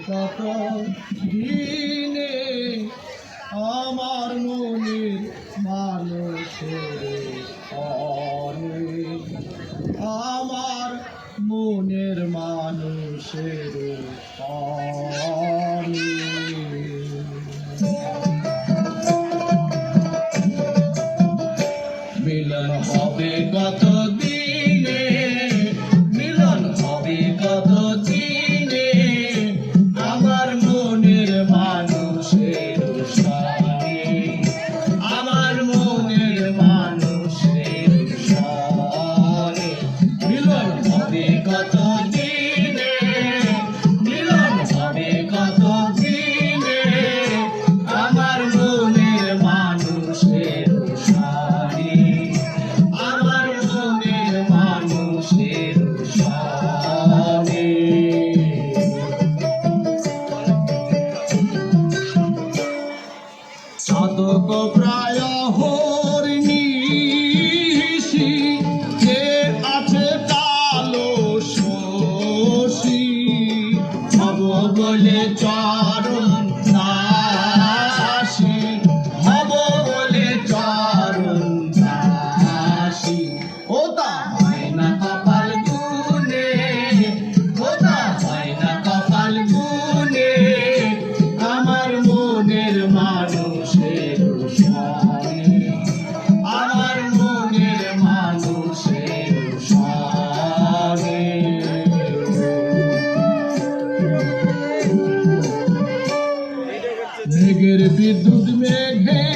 কত দিনে আমার মনের মানুষের অনে আমার মনের মানুষের অনে মিলন হবে সাধক প্রায় হরিণীষি যে আছে কালো শশী? হব বলে চরণ মেঘের বিদ্যুৎ মেঘে